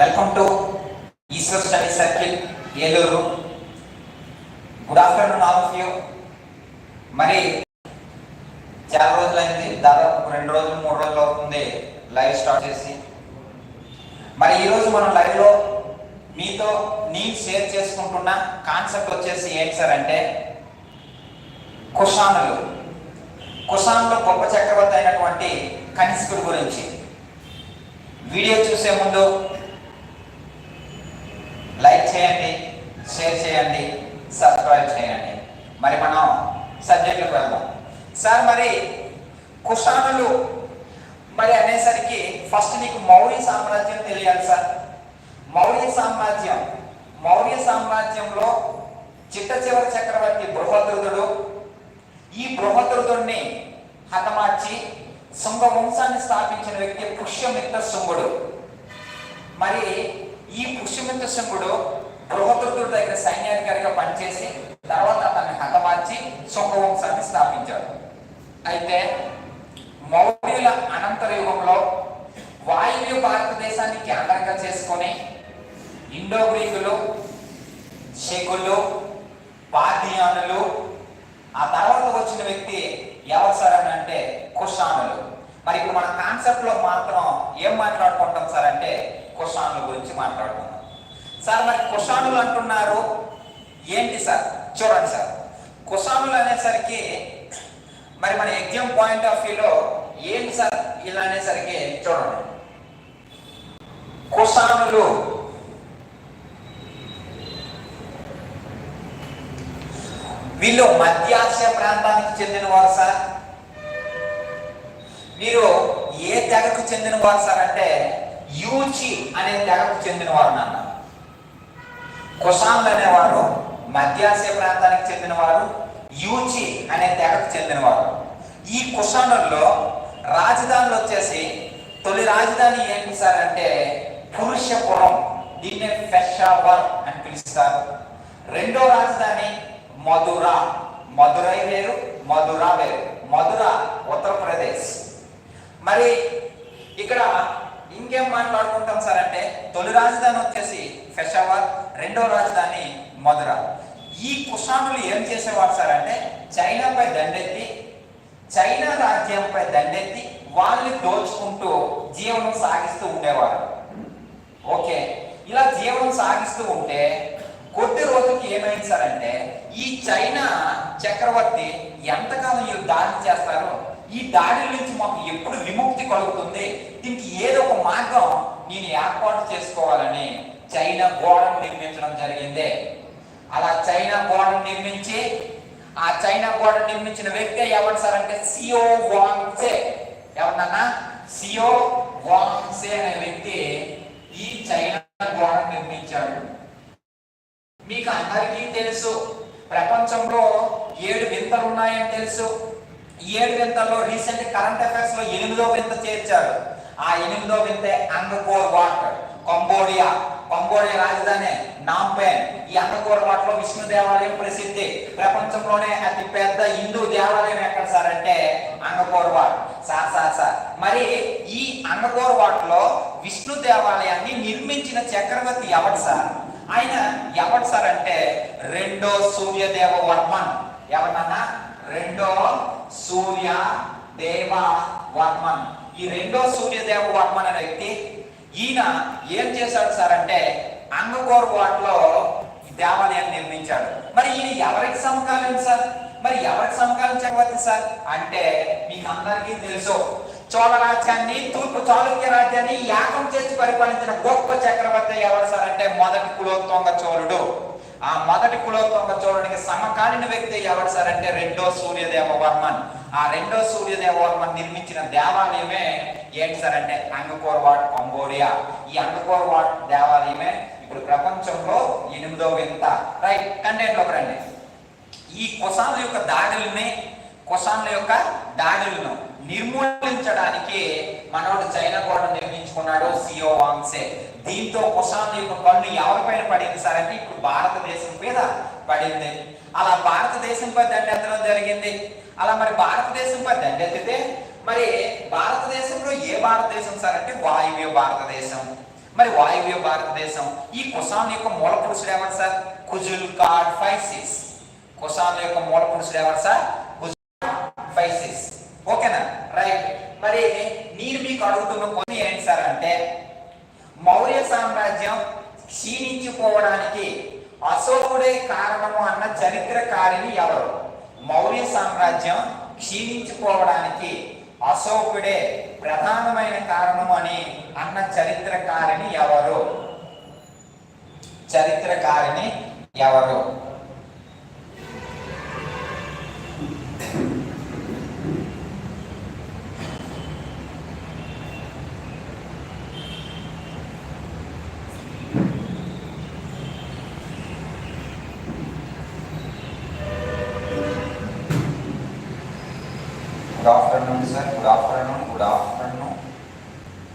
Welcome to Eshwar study circle Eluru good afternoon all of you మరి చాలా రోజులైంది. దాదాపు రెండు రోజులు మూడు రోజులు అవుతుంది లైవ్ స్టార్ట్ చేసి. మరి ఈరోజు మనం లైవ్లో మీతో నేను షేర్ చేసుకుంటున్న కాన్సెప్ట్ వచ్చేసి ఏంటి సార్ అంటే కుషానులు. కుషాన్లో గొప్ప చక్రవర్తి అయినటువంటి కనిష్కుడి గురించి. వీడియో చూసే ముందు లైక్ చేయండి షేర్ చేయండి సబ్స్క్రైబ్ చేయండి. మరి మనం సబ్జెక్టులకు వెళ్దాం. సార్ మరి కుషానులు మరి అనేసరికి ఫస్ట్ నీకు మౌర్య సామ్రాజ్యం తెలియాలి సార్. మౌర్య సామ్రాజ్యం మౌర్య సామ్రాజ్యంలో చిట్ట చివరి చక్రవర్తి బృహద్రుదుడు ఈ బృహద్రుదుడిని హతమార్చి శుంగ వంశాన్ని స్థాపించిన వ్యక్తి పుష్యమిత్ర శుంగుడు మరి ఈ పుష్యమిత్ర శుంగుడు బృహద్రుదుడి దగ్గర సైన్యాధికారిగా పనిచేసి తర్వాత అతన్ని హతమార్చి శుంగ స్థాపించాడు అయితే మౌర్యుల అనంతర యుగంలో వాయువ్య భారతదేశాన్ని కేంద్రంగా చేసుకొని ఇండో గ్రీకులు శకులు పార్థియానులు ఆ తర్వాత వచ్చిన వ్యక్తి ఎవరు సార్ అని అంటే కుషానులు మరి ఇప్పుడు మన కాన్సెప్ట్లో మాత్రం ఏం మాట్లాడుకుంటాం సార్ అంటే కుషానుల గురించి మాట్లాడుకుంటాం సార్ మరి కుషానులు అంటున్నారు. ఏంటి సార్? చూడండి సార్. కుషానులు అనేసరికి మరి మన ఎగ్జామ్ పాయింట్ ఆఫ్ వ్యూలో ఏంటి సార్? ఇలా అనేసరికి చూడండి. కుషానులు వీళ్ళు మధ్య ఆసియా ప్రాంతానికి చెందిన వారు సార్. వీరు ఏ తెగకు చెందిన వారు సార్? అంటే యూచి అనే తెగకు చెందిన వారు నాన్న. కుషాన్లు అనేవారు మధ్యాసియా ప్రాంతానికి చెందినవారు యూచి అనే తెగకు చెందినవారు ఈ కుషానుల్లో రాజధానులు వచ్చేసి తొలి రాజధాని ఏంటి సార్ అంటే పురుషపురం దీన్నే ఫెషావర్ అని పిలుస్తారు. రెండో రాజధాని మధుర మధురై వేరు మధుర వేరు. మధుర ఉత్తరప్రదేశ్. మరి ఇక్కడ ఇంకేం మాట్లాడుకుంటాం సార్ అంటే తొలి రాజధాని వచ్చేసి ఫెషావర్ రెండో రాజధాని మధుర. ఈ కుషానులు ఏం చేసేవారు సార్ అంటే చైనాపై దండెత్తి చైనా రాజ్యంపై దండెత్తి వాళ్ళని దోచుకుంటూ జీవనం సాగిస్తూ ఉండేవారు. ఓకే. ఇలా జీవనం సాగిస్తూ ఉంటే కొద్ది రోజుకి ఏమైంది సార్ అంటే ఈ చైనా చక్రవర్తి ఎంతకాలం ఈ దాడి చేస్తారో? ఈ దాడి నుంచి మాకు ఎప్పుడు విముక్తి కలుగుతుంది? దీనికి ఏదో ఒక మార్గం నేను ఏర్పాటు చేసుకోవాలని చైనా గోడను నిర్మించడం జరిగింది. అలా చైనా గోడను నిర్మించి ఆ చైనా గోడ నిర్మించిన వ్యక్తి ఎవరు సార్ అంటే సియో వాంగ్సే ఎవరన్నా సియో వాంగ్సే అనే వ్యక్తి ఈ చైనా గోడ నిర్మించాడు. మీకు అందరికీ తెలుసు ప్రపంచంలో ఏడు వింతలు ఉన్నాయని తెలుసు. ఏడు వింతల్లో రీసెంట్ కరెంట్ అఫైర్స్లో ఎనిమిదో వింత చేర్చారు. ఆ ఎనిమిదో వింతే అంగకోర్ వాటర్ కంబోడియా. కంబోడియా రాజధాని నాంపేన్. ఈ అంగకోర్ వాట్లో విష్ణు దేవాలయం ప్రసిద్ధి. ప్రపంచంలోనే అతి పెద్ద హిందూ దేవాలయం ఎక్కడ సార్ అంటే Angkor Wat. Sir sir sir. మరి ఈ అంగకోర్ వాటిలో విష్ణు దేవాలయాన్ని నిర్మించిన చక్రవర్తి ఎవడు సార్? ఆయన ఎవడు సార్ అంటే రెండో సూర్యదేవ వర్మన్. ఎవరన్నా రెండో సూర్య దేవ వర్మన్. ఈ రెండో సూర్యదేవ వర్మన్ అనే వ్యక్తి ఈయన ఏం చేశాడు సార్ అంటే అంగకోర్ వాటిలో దేవాలయాన్ని నిర్మించాడు. మరి ఈయన ఎవరికి సమకాలీన సార్? మరి ఎవరికి సమకాలించకపోతే సార్? అంటే మీకు అందరికీ తెలుసు చోళ రాజ్యాన్ని తూర్పు చాళుక్య రాజ్యాన్ని యాగం చేసి పరిపాలించిన గొప్ప చక్రవర్తి ఎవరు సార్ అంటే మొదటి కులోత్తుంగ చోళుడు. ఆ మొదటి కులోత్తుంగ చోళుడికి సమకాలీన వ్యక్తి ఎవరు సార్ అంటే రెండో సూర్యదేవ వర్మన్. ఆ రెండో సూర్యదేవ వర్మన్ నిర్మించిన దేవాలయమే ఏంటి సార్ అంటే అంగకోర్ కొరియా. ఈ అండకోర్ వాట్ దేవాలయమే? ఇప్పుడు ప్రపంచంలో ఎనిమిదో వింత రైట్ కంటెంట్లోకి రండి. ఈ కొసాన్ల యొక్క దాడుల్ని కొసాన్ల యొక్క దాడులను నిర్మూలించడానికి మనోడు చైనా కూడా నిర్మించుకున్నాడు సియో వాంగ్సే. దీంతో కుషాన్ యొక్క కన్ను ఎవరిపైన పడింది సార్ అంటే ఇప్పుడు భారతదేశం మీద పడింది. అలా భారతదేశంపై దండెత్తడం జరిగింది. అలా మరి భారతదేశంపై దండెత్తితే మరి భారత భారతదేశం సార్ అంటే వాయువ్య భారతదేశం. మరి వాయువ్య భారతదేశం ఈ కుసాన్ యొక్క మూల పురుషుడు ఎవరు సార్? కుజుల్ కార్డ్ ఫైసిస్. కుషాన్ యొక్క మూల పురుషుడు ఎవరు సార్? కుజుల్ ఫైసిస్. ఓకేనా? రైట్. మరి నేను మీకు అడుగుతున్న కొన్ని ఏంటి సార్ అంటే మౌర్య సామ్రాజ్యం క్షీణించిపోవడానికి అశోకుడే కారణము అన్న చరిత్రకారిని ఎవరు? మౌర్య సామ్రాజ్యం క్షీణించిపోవడానికి అశోకుడే ప్రధానమైన కారణం అని అన్న చరిత్రకారిణి ఎవరు? చరిత్రకారిణి ఎవరు? Good afternoon sir good afternoon good afternoon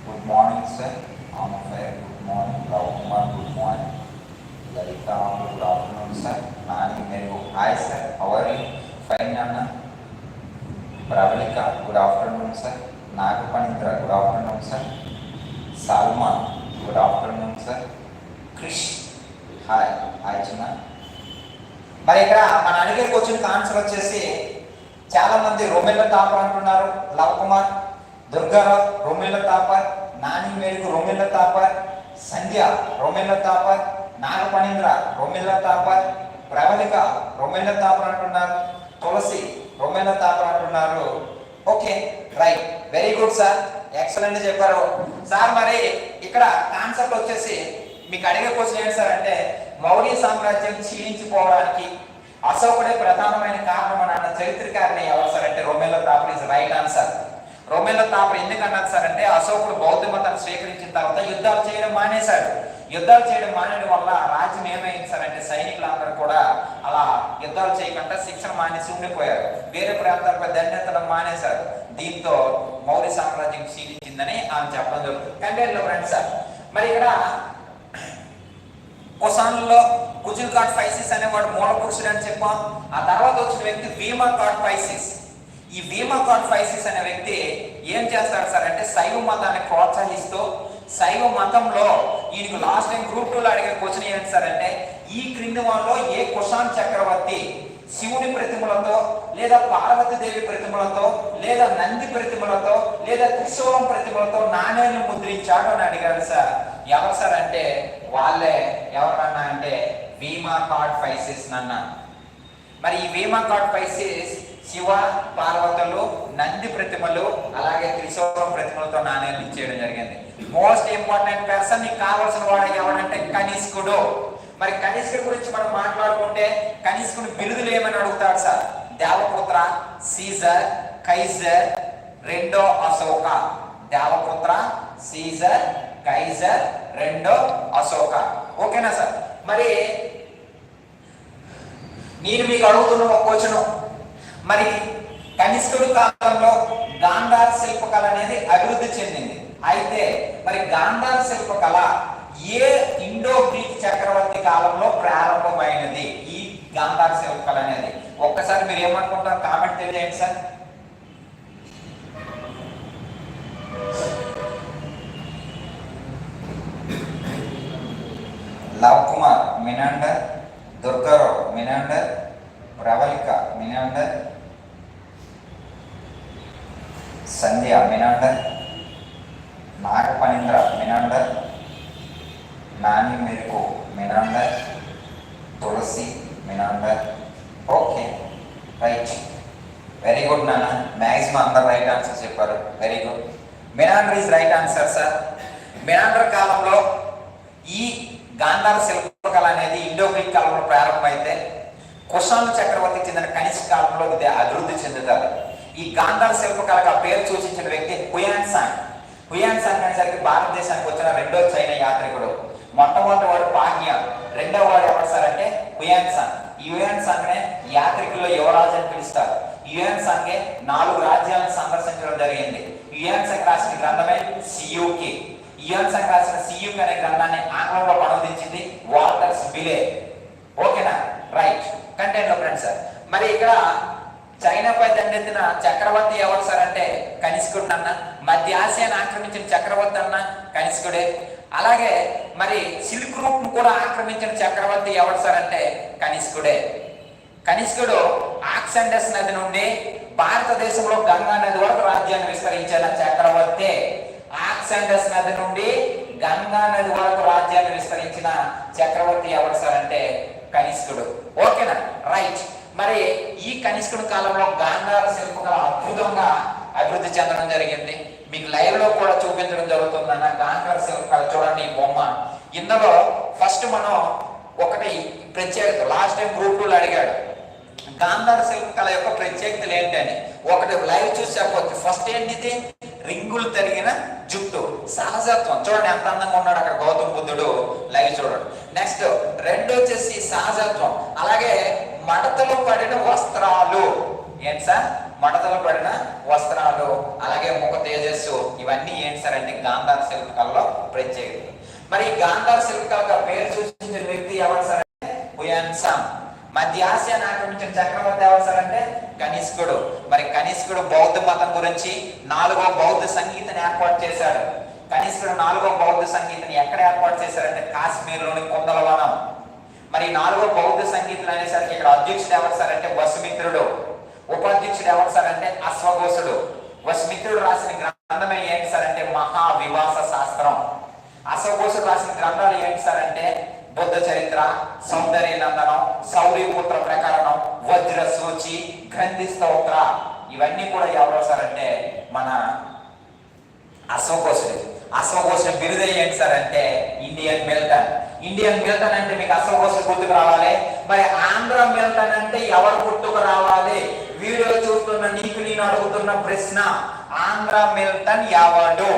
good morning sir ఆమె fire good morning Rao Kumar good morning Lalitha good afternoon sir Nani Merugu hi sir our fine అన్న Pravallika good afternoon sir Nagaphanindra good afternoon sir Salman good afternoon sir Krish hi hi చిన్న మరి ఇక్కడ మన అడిగే question answer వచ్చేసి చాలా మంది రొమెల్ల టాపర్ అంటున్నారు. లవ్ కుమార్ దుర్గారావు రొమ్మెల్ల తాపర్ నాని మేడుకు రొమెల్ల తాపర్ సంధ్య రొమెల్ల తాపర్ నాగపణీంద్ర రొమ్మెల్ల తాపర్ ప్రవళిక రొమెల్ల తాపర్ అంటున్నారు. తులసి రొమెల్ల తాపర్ అంటున్నారు. Okay right. Very good sir. Excellent చెప్పారు. సార్ మరి ఇక్కడ కాన్సెప్ట్ వచ్చేసి మీకు అడిగే క్వశ్చన్ ఏంటి సార్ అంటే మౌర్య సామ్రాజ్యం క్షీణించిపోవడానికి అశోకుడే ప్రధానమైన కారణం అని అన్న చరిత్రకారిని ఎవరు సార్ అంటే Romila Thapar is right answer. Romila Thapar ఎందుకు అన్నారు సార్ అంటే అశోకుడు బౌద్ధ మతాన్ని స్వీకరించిన తర్వాత యుద్ధాలు చేయడం మానేశాడు. యుద్ధాలు చేయడం మానేయడం వల్ల రాజ్యం ఏమైంది సార్ అంటే సైనికులందరూ కూడా అలా యుద్ధాలు చేయకుండా శిక్షణ మానేసి ఉండిపోయారు. వేరే ప్రాంతాలపై దండెత్తడం మానేశారు. దీంతో మౌర్య సామ్రాజ్యం క్షీణించిందని ఆమె చెప్పడం జరుగుతుంది. కంటే ఫ్రెండ్స్ సార్. మరి ఇక్కడ కొసాన్లో కుజుల్ కాట్ ఫైసిస్ అనేవాడు మూల పురుషుడు అని చెప్పాం. ఆ తర్వాత వచ్చిన వ్యక్తి వీమా కాట్ ఫైసిస్. ఈ వీమా కాట్ ఫైసిస్ అనే వ్యక్తి ఏం చేస్తాడు సార్ అంటే శైవ మతాన్ని ప్రోత్సహిస్తూ శైవ మతంలో ఈయనకు లాస్ట్ టైం గ్రూప్ టూలో అడిగే క్వశ్చన్ ఏంటి సార్ అంటే ఈ క్రింది వాళ్ళలో ఏ కుషాన్ చక్రవర్తి శివుని ప్రతిమలతో లేదా పార్వతీదేవి ప్రతిమలతో లేదా నంది ప్రతిమలతో లేదా త్రిశూలం ప్రతిమలతో నాణ్యాన్ని ముద్రించాడు అని అడిగారు సార్. ఎవరు సార్ అంటే వాళ్ళే ఎవరన్నా అంటే భీమా కార్డ్ ఫైసిస్ నన్న. మరి ఈ భీమా కార్డ్ ఫైసిస్ శివ పార్వతులు నంది ప్రతిమలు అలాగే త్రిశూలం ప్రతిమలతో నాణ్యాలు ఇచ్చేయడం జరిగింది. మోస్ట్ ఇంపార్టెంట్ పర్సన్ నీకు కావాల్సిన వాడు ఎవరంటే కనిష్కుడు. మరి కనిష్కుడి గురించి మనం మాట్లాడుకుంటే కనిష్కుడు బిరుదులు ఏమని అడుగుతాడు సార్? దేవపుత్ర సీజర్ కైజర్ రెండో అశోక. దేవపుత్ర సీజర్ కైజర్ రెండో అశోక. ఓకేనా సార్? మరి నేను మీకు అడుగుతున్న ఒక క్వశ్చన్. మరి కనిష్కుడు కాలంలో గాంధార్ శిల్పకళ అనేది అభివృద్ధి చెందింది. అయితే మరి గాంధార్ శిల్పకళ ఏ ఇండో గ్రీక్ చక్రవర్తి కాలంలో ప్రారంభమైనది? ఈ గాంధార్ శిల్పకళ అనేది. ఒక్కసారి మీరు ఏమనుకుంటారు కామెంట్ తెలియజేయండి sir. Lav Kumar Menander Durgarao Menander Pravallika Menander Sandhya Menander Nagaphanindra Menander Nani Merugu Menander Tulasi Menander. Okay right. Very good నాన్న. మ్యాక్సిమం అందరు రైట్ ఆన్సర్ చెప్పారు. Very good Menander is right answer sir Menander కాలంలో ఈ గాంధార శిల్పకళ అనేది Indo Greek కాలంలో ప్రారంభమైతే కుషాను చక్రవర్తికి చెందిన కనిష్క కాలంలో ఇది అభివృద్ధి చెందుతారు. ఈ గాంధార శిల్పకళకు ఆ పేరు సూచించిన వ్యక్తి హుయాన్ సాంగ్. హుయాన్ సాంగ్ అనేసరికి భారతదేశానికి వచ్చిన రెండో చైనా యాత్రికుడు. మొట్టమొదటి వాడు పాగ్యా రెండో వాడు ఎవరు సార్ అంటే హుయాన్ సాంగ్. హుయాన్ సాంగ్ నే యాత్రికుల్లో యువరాజు అని పిలుస్తారు. యుఎన్ సంఘే నాలుగు రాజ్యాలను సందర్శించడం జరిగింది. యుఎన్ సంఘ్ రాసిన గ్రంథమే సియూకే. యుఎన్ సంఘ్ రాసిన సియుక్ అనే గ్రంథాన్ని ఆంగ్లంలో అనువదించింది వాల్టర్స్ బిలే ఓకేనా? రైట్. కంటెంట్లో ఫ్రెండ్ సార్. మరి ఇక్కడ చైనాపై దండెత్తిన చక్రవర్తి ఎవరు సార్ అంటే కనిష్కుడు అన్న మధ్య ఆసియాను ఆక్రమించిన చక్రవర్తి అన్న కనిష్కుడే. అలాగే మరి సిల్క్ రూట్ కూడా ఆక్రమించిన చక్రవర్తి ఎవరు సార్ అంటే కనిష్కుడే. కనిష్కుడు ఆక్సండస్ నది నుండి భారతదేశంలో గంగా నది వరకు రాజ్యాన్ని విస్తరించిన చక్రవర్తి. ఆక్సండస్ నది నుండి గంగా నది వరకు రాజ్యాన్ని విస్తరించిన చక్రవర్తి ఎవరు సార్ అంటే కనిష్కుడు. ఓకేనా? రైట్ మరి ఈ కనిష్కుడు కాలంలో గాంధార శిల్పకళ అద్భుతంగా అభివృద్ధి చెందడం జరిగింది. మీకు లైవ్లో కూడా చూపించడం జరుగుతుందన్న గాంధార శిల్పకళ చూడండి ఈ బొమ్మ. ఇందులో ఫస్ట్ మనం ఒకటి ప్రత్యేకత లాస్ట్ టైం గ్రూప్ టూలో అడిగాడు. గాంధార శిల్పకళ యొక్క ప్రత్యేకతలు ఏంటని ఒకటి లైవ్ చూసి చెప్పవచ్చు ఫస్ట్ ఏంటిది? రింగులు తరిగిన జుట్టు. సహజత్వం. చూడండి ఎంత అందంగా ఉన్నాడు అక్కడ గౌతమ బుద్ధుడు. లైవ్ చూడండి. నెక్స్ట్ రెండు వచ్చేసి సహజత్వం. అలాగే మడతలు పడిన వస్త్రాలు. ఏంటి సార్? మడతలు పడిన వస్త్రాలు. అలాగే ముఖ తేజస్సు. ఇవన్నీ ఏంటి సార్ అంటే గాంధార శిల్పకళలో ప్రత్యేకత. మరి ఈ గాంధార శిల్పకళ పేరు సూచించిన వ్యక్తి ఎవరు సార్ అంటే? మధ్య ఆసియా ఆక్రమించిన చక్రవర్తి ఎవరు సార్ అంటే? కనిష్కుడు. మరి కనిష్కుడు బౌద్ధ మతం గురించి నాలుగో బౌద్ధ సంగీతని ఏర్పాటు చేశాడు. కనిష్కుడు నాలుగో బౌద్ధ సంగీతని ఎక్కడ ఏర్పాటు చేశారంటే కాశ్మీర్లోని కుందలవనం మరి నాలుగో బౌద్ధ సంగీతం అనేసరికి ఇక్కడ అధ్యక్షుడు ఎవరు సార్ అంటే వసుమిత్రుడు. ఉపాధ్యక్షుడు ఎవరు సార్ అంటే అశ్వఘోషుడు. వసుమిత్రుడు రాసిన గ్రంథమే ఏంటి సార్ అంటే మహావివాస శాస్త్రం. అశ్వఘోషుడు రాసిన గ్రంథాలు ఏంటి సార్ అంటే బుద్ధ చరిత్ర సౌందర్య నందనం సౌర్యపుత్ర ప్రకరణం వజ్ర సూచి గ్రంథి స్తోత్ర ఇవన్నీ కూడా ఎవరు సార్ అంటే మన అశ్వఘోషుడు అశ్వఘోషుడు బిరుదు ఏంటి సార్ అంటే ఇండియన్ మిల్టన్. ఇండియన్ మిల్టన్ అంటే మీకు అశ్వఘోషుడు గుర్తుకు రావాలి. మరి ఆంధ్ర మిల్టన్ అంటే ఎవరు గుర్తుకు రావాలి? వీడియో చూస్తున్న నీకు నేను అడుగుతున్న ప్రశ్న ఆంధ్ర మిల్టన్ ఎవడు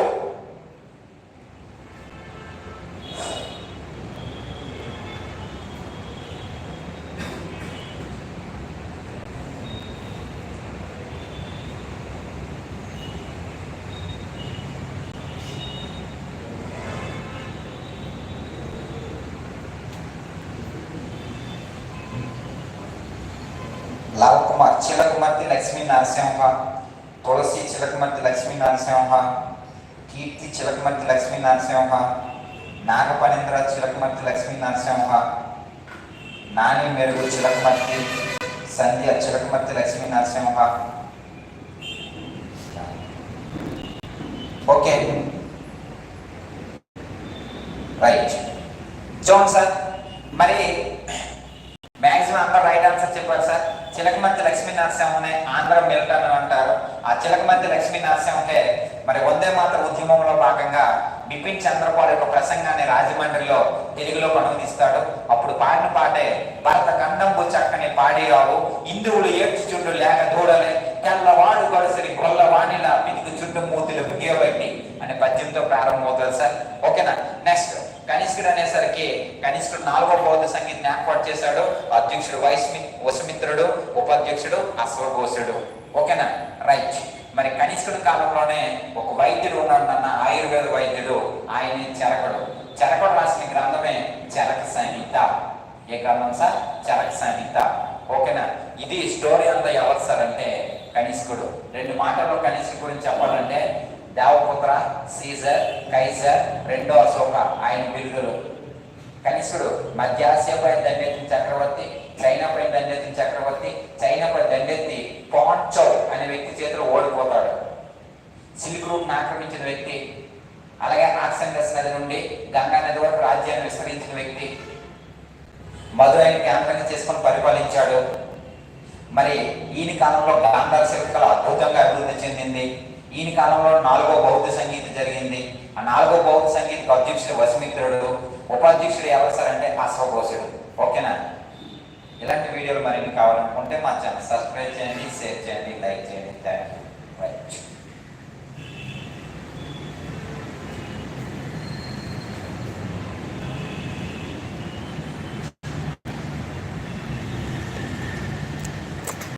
లవ్ కుమార్ చిలకమర్తి లక్ష్మీ నరసింహ తులసి చిలకమర్తి లక్ష్మీ నరసింహ కీర్తి చిలకమర్తి లక్ష్మీ నరసింహ నాగపనేంద్ర చిలకమర్తి లక్ష్మీ నరసింహ నాని మెరుగు చిలకమర్తి సంధ్య చిలకమర్తి లక్ష్మీ నరసింహ ఓకే రైట్ చూడండి సార్ మరి మ్యాక్సిమం అందరూ రైట్ ఆన్సర్ చెప్పారు సార్ చిలకమర్తి లక్ష్మీ నరసింహనే ఆంధ్ర మిల్టన్ అని అంటారు. ఆ చిలకమర్తి లక్ష్మీ నరసింహకే మరి వందే మాత్ర ఉద్యమంలో భాగంగా బిపిన్ చంద్రపాల్ యొక్క ప్రసంగాన్ని రాజమండ్రిలో తెలుగులో అనువదిస్తాడు అప్పుడు పాడిన పాటే భరత కండంబు చక్కని పాడిరావు ఇంద్రుడు ఏడ్చుచుండు లేక దూడలే తెల్లవాడు గడుసరి గొల్ల వాణిలా పితికి చుట్టూ మూతులు బిగియబట్టి అనే పద్యంతో ప్రారంభమవుతుంది సార్. ఓకేనా? నెక్స్ట్ కనిష్కుడు అనేసరికి కనిష్కుడు నాలుగో బౌద్ధ సంగీతం ఏర్పాటు చేశాడు. అధ్యక్షుడు వైస్మి వసుమిత్రుడు ఉపాధ్యక్షుడు అశ్వఘోషుడు. ఓకేనా? రైట్ మరి కనిష్కుడు కాలంలోనే ఒక వైద్యుడు ఉన్నాడు అన్న ఆయుర్వేద వైద్యుడు. ఆయన చెరకడు. చెరకడు రాసిన గ్రంథమే చరక సంహిత. ఏ గ్రంథం సార్? చరక సంహిత. ఓకేనా? ఇది స్టోరీ అంతా ఎవరు సార్ అంటే కనిష్కుడు. రెండు మాటల్లో కనిష్కుడి గురించి చెప్పాలంటే దేవపుత్ర సీజర్ కైజర్ రెండో అశోక ఆయన బిరుదులు. కనిష్కుడు మధ్య ఆసియాపై దండెత్తిన చక్రవర్తి చైనాపై దండెత్తిన చక్రవర్తి చైనాపై దండెత్తి పాంచౌ అనే వ్యక్తి చేతిలో ఓడిపోతాడు. సిల్క్ రూట్ ఆక్రమించిన వ్యక్తి అలాగే ఆక్సండస్ నది నుండి గంగా నది వరకు రాజ్యాన్ని విస్తరించిన వ్యక్తి మధురైని కేంద్రంగా చేసుకొని పరిపాలించాడు. మరి ఈయన కాలంలో గాంధార శిల్పకళ అద్భుతంగా అభివృద్ధి చెందింది. ఈయన కాలంలో నాలుగో బౌద్ధ సంగీతం జరిగింది. ఆ నాలుగో బౌద్ధ సంగీతకు అధ్యక్షుడు వసుమిత్రుడు ఉపాధ్యక్షుడు ఎవరు సార్ అంటే అశ్వఘోషుడు ఓకేనా? ఇలాంటి వీడియోలు మరిన్ని కావాలనుకుంటే మా ఛానల్ సబ్స్క్రైబ్ చేయండి షేర్ చేయండి లైక్ చేయండి. థ్యాంక్